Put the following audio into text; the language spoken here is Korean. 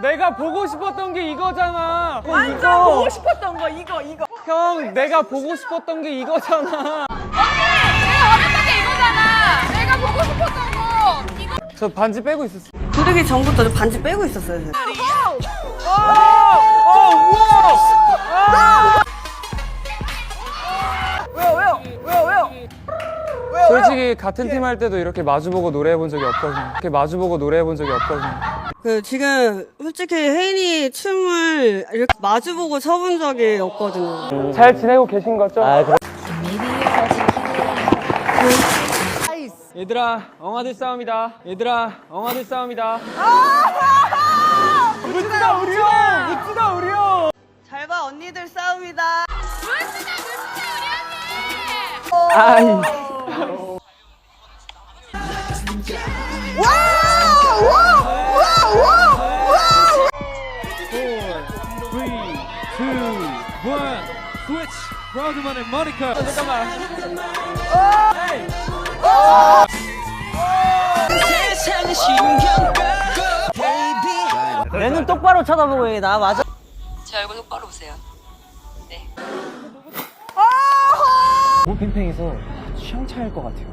내가 보고 싶었던 게 이거잖아. 완전 이거. 보고 싶었던 거 이거 이거. 형, 내가 보고 싶었던 게 이거잖아. 내가 원했던 게 이거잖아. 내가 보고 싶었던 거. 이거. 저 반지 빼고 있었어. 부르기 전부터 저 반지 빼고 있었어요. 저. 왜요 왜요 왜요 왜요? 왜요 솔직히 같은 팀 할 때도 이렇게 마주보고 노래해 본 적이 없거든요. 이렇게 마주보고 노래해 본 적이 없거든요. 그 지금 솔직히 혜인이 춤을 이렇게 마주보고 춰본 적이 없거든요. 잘 지내고 계신 거죠? 아, 그래. 얘들아, 엉아들 싸움이다. 얘들아, 엉아들 싸움이다. 묻지다 우리 형! 묻지다 우리 형! 잘 봐 언니들 싸움이다. 물쓰자 물쓰자 우리 언니. 아이. 브라우드만의 모니카 내눈 똑바로 쳐다보고 해. 나 맞아. 제 얼굴 똑바로 보세요. 네. 핑핑해서 취향 차일 것 같아요.